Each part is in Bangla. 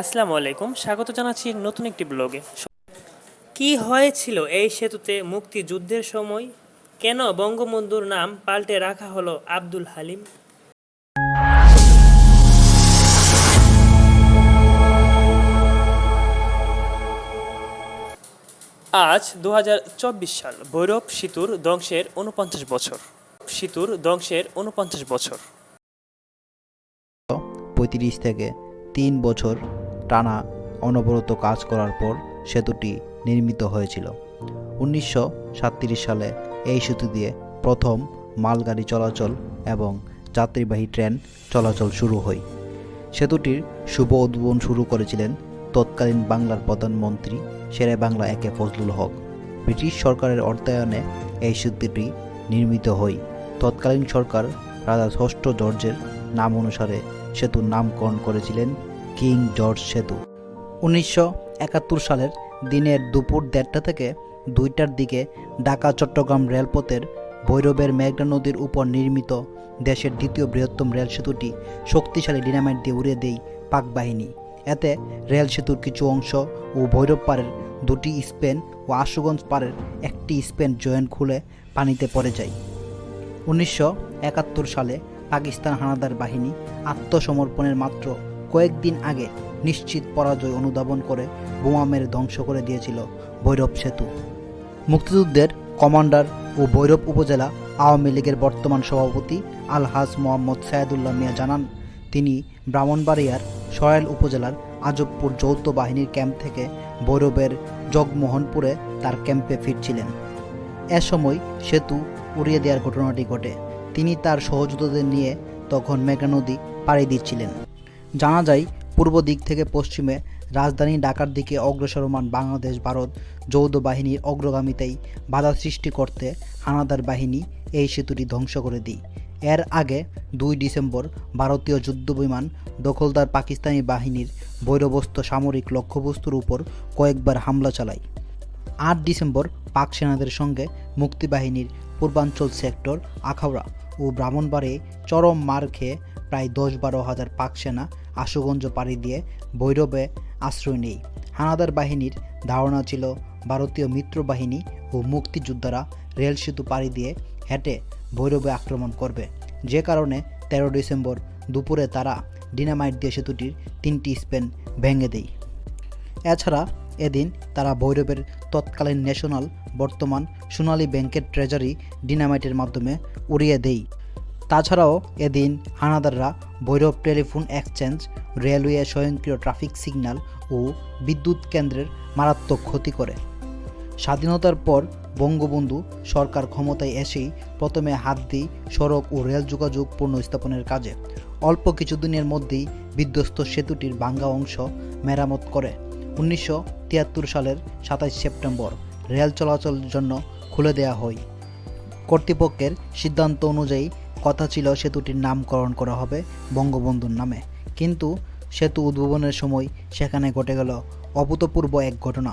আসসালামু আলাইকুম। স্বাগত জানাচ্ছি নতুন একটি ব্লগে। কি হয়েছিল এই সেতুতে মুক্তিযুদ্ধের সময়? কেন বঙ্গবন্ধুর নাম পাল্টে রাখা হলো আব্দুল হালিম? আজ দু হাজার চব্বিশ সাল, ভৈরব সেতুর ধ্বংসের উনপঞ্চাশ বছর। সেতুর ধ্বংসের উনপঞ্চাশ বছর। পঁয়ত্রিশ থেকে তিন বছর টানা অনবরত কাজ করার পর সেতুটি নির্মিত হয়েছিল। উনিশশো সালে এই সেতু দিয়ে প্রথম মালগাড়ি চলাচল এবং যাত্রীবাহী ট্রেন চলাচল শুরু হয়। সেতুটির শুভ উদ্বোধন শুরু করেছিলেন তৎকালীন বাংলার প্রধানমন্ত্রী শেরে বাংলা একে ফজলুল হক। ব্রিটিশ সরকারের অর্থায়নে এই সেতুটি নির্মিত হয়। তৎকালীন সরকার রাজা ষষ্ঠ জর্জের নাম অনুসারে সেতুর নামকরণ করেছিলেন কিং জর্জ সেতু। উনিশশো একাত্তর সালের দিনের দুপুর দেড়টা থেকে দুইটার দিকে ঢাকা চট্টগ্রাম রেলপথের ভৈরবের মেঘনা নদীর উপর নির্মিত দেশের দ্বিতীয় বৃহত্তম রেল সেতুটি শক্তিশালী ডিনামাইট দিয়ে উড়িয়ে দেয় পাক বাহিনী। এতে রেল সেতুর কিছু অংশ ও ভৈরব পাড়ের দুটি স্পেন ও আশুগঞ্জ পাড়ের একটি স্পেন জয়েন্ট খুলে পানিতে পড়ে যায়। উনিশশো একাত্তর সালে পাকিস্তান হানাদার বাহিনী আত্মসমর্পণের মাত্র কয়েকদিন আগে নিশ্চিত পরাজয় অনুধাবন করে বোমা মেরে ধ্বংস করে দিয়েছিল ভৈরব সেতু। মুক্তিযুদ্ধের কমান্ডার ও ভৈরব উপজেলা আওয়ামী লীগের বর্তমান সভাপতি আলহাজ মোহাম্মদ সায়েদুল্লাহ মিয়া জানান, তিনি ব্রাহ্মণবাড়িয়ার সরাইল উপজেলার আজবপুর যৌথ বাহিনীর ক্যাম্প থেকে ভৈরবের জগমোহনপুরে তার ক্যাম্পে ফিরছিলেন। এ সময় সেতু উড়িয়ে দেওয়ার ঘটনাটি ঘটে। তিনি তার সহযোগীদের নিয়ে তখন মেঘনা নদী পাড়ি দিচ্ছিলেন। জানা যায়, পূর্ব দিক থেকে পশ্চিমে রাজধানী ঢাকার দিকে অগ্রসরমান বাংলাদেশ, ভারত যৌথ বাহিনীর অগ্রগামিতেই বাধা সৃষ্টি করতে হানাদার বাহিনী এই সেতুটি ধ্বংস করে দিই এর আগে দুই ডিসেম্বর ভারতীয় যুদ্ধবিমান দখলদার পাকিস্তানি বাহিনীর বৈরবস্ত সামরিক লক্ষ্যবস্তুর উপর কয়েকবার হামলা চালায়। আট ডিসেম্বর পাক সেনাদের সঙ্গে মুক্তিবাহিনীর পূর্বাঞ্চল সেক্টর আখাউড়া ও ব্রাহ্মণবাড়ে চরম মার খেয়ে প্রায় দশ বারো হাজার পাক সেনা আশুগঞ্জ পাড়ি দিয়ে ভৈরবে আশ্রয় নেই হানাদার বাহিনীর ধারণা ছিল, ভারতীয় মিত্র বাহিনী ও মুক্তিযোদ্ধারা রেল সেতু পাড়ি দিয়ে হেঁটে ভৈরবে আক্রমণ করবে। যে কারণে তেরো ডিসেম্বর দুপুরে তারা ডিনামাইট দিয়ে সেতুটির তিনটি স্পেন ভেঙে দেয়। এছাড়া এদিন তারা ভৈরবের তৎকালীন ন্যাশনাল বর্তমান সোনালী ব্যাংকের ট্রেজারি ডিনামাইটের মাধ্যমে উড়িয়ে দেয়। তাছাড়াও এদিন হানাদাররা ভৈরব টেলিফোন এক্সচেঞ্জ, রেলওয়ে স্বয়ংক্রিয় ট্রাফিক সিগন্যাল ও বিদ্যুৎ কেন্দ্রের মারাত্মক ক্ষতি করে। স্বাধীনতার পর বঙ্গবন্ধু সরকার ক্ষমতায় এসেই প্রথমে হাত দিই সড়ক ও রেল যোগাযোগ পুনঃস্থাপনের কাজে। অল্প কিছুদিনের মধ্যেই বিধ্বস্ত সেতুটির ভাঙ্গা অংশ মেরামত করে। উনিশশো তিয়াত্তর সালের সাতাশ সেপ্টেম্বর রেল চলাচলের জন্য খুলে দেওয়া হয়। কর্তৃপক্ষের সিদ্ধান্ত অনুযায়ী কথা ছিল সেতুটির নামকরণ করা হবে বঙ্গবন্ধুর নামে। কিন্তু সেতু উদ্ভাবনের সময় সেখানে ঘটে গেল অভূতপূর্ব এক ঘটনা।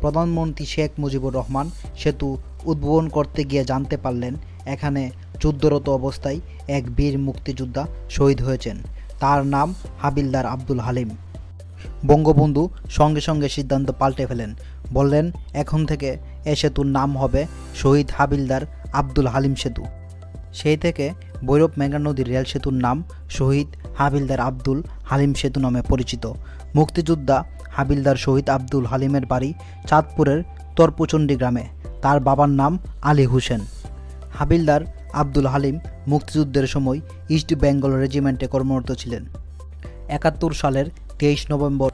প্রধানমন্ত্রী শেখ মুজিবুর রহমান সেতু উদ্ভাবন করতে গিয়ে জানতে পারলেন, এখানে যুদ্ধরত অবস্থায় এক বীর মুক্তিযোদ্ধা শহীদ হয়েছেন। তার নাম হাবিলদার আব্দুল হালিম। বঙ্গবন্ধু সঙ্গে সঙ্গে সিদ্ধান্ত পাল্টে ফেলেন। বললেন, এখন থেকে এ সেতুর নাম হবে শহীদ হাবিলদার আব্দুল হালিম সেতু। সেই থেকে ভৈরব মেঘনা নদীর রেল সেতুর নাম শহীদ হাবিলদার আব্দুল হালিম সেতু নামে পরিচিত। মুক্তিযোদ্ধা হাবিলদার শহীদ আব্দুল হালিমের বাড়ি চাঁদপুরের তর্পুচণ্ডী গ্রামে। তার বাবার নাম আলী হোসেন। হাবিলদার আব্দুল হালিম মুক্তিযুদ্ধের সময় ইস্ট বেঙ্গল রেজিমেন্টে কর্মরত ছিলেন। একাত্তর সালের তেইশ নভেম্বর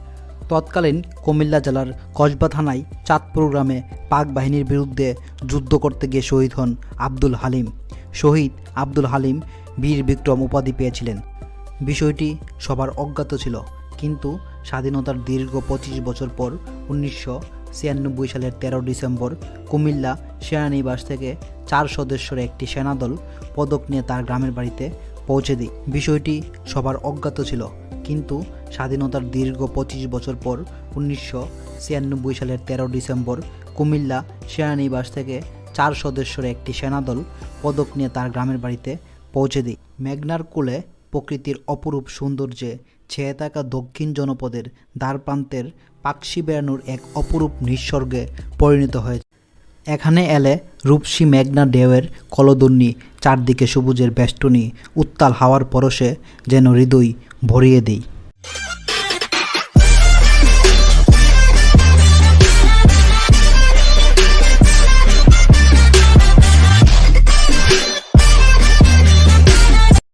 তৎকালীন কুমিল্লা জেলার কসবা থানায় চাঁদপুর গ্রামে পাক বাহিনীর বিরুদ্ধে যুদ্ধ করতে গিয়ে শহীদ হন আব্দুল হালিম। শহীদ আব্দুল হালিম বীর বিক্রম উপাধি পেয়েছিলেন। বিষয়টি সবার অজ্ঞাত ছিল, কিন্তু স্বাধীনতার দীর্ঘ পঁচিশ বছর পর উনিশশো ছিয়ানব্বই সালের তেরো ডিসেম্বর কুমিল্লা সেনানিবাস থেকে চার সদস্যের একটি সেনাদল পদক নিয়ে তার গ্রামের বাড়িতে পৌঁছে দিই বিষয়টি সবার অজ্ঞাত ছিল, কিন্তু স্বাধীনতার দীর্ঘ পঁচিশ বছর পর উনিশশো ছিয়ানব্বই সালের তেরো ডিসেম্বর কুমিল্লা সেনানিবাস থেকে চার সদস্যের একটি সেনাদল পদক নিয়ে তার গ্রামের বাড়িতে পৌঁছে দিই মেঘনার কোলে প্রকৃতির অপরূপ সৌন্দর্যে ছেয়ে থাকা দক্ষিণ জনপদের দ্বারপ্রান্তের পাকশি বেড়ানোর এক অপরূপ নিঃস্বর্গে পরিণত হয়েছে। এখানে এলে রূপসী মেঘনা ঢেউয়ের কলদন্নি চারদিকে সবুজের বেষ্টনী উত্তাল হাওয়ার পরশে যেন হৃদয় ভরিয়ে দেই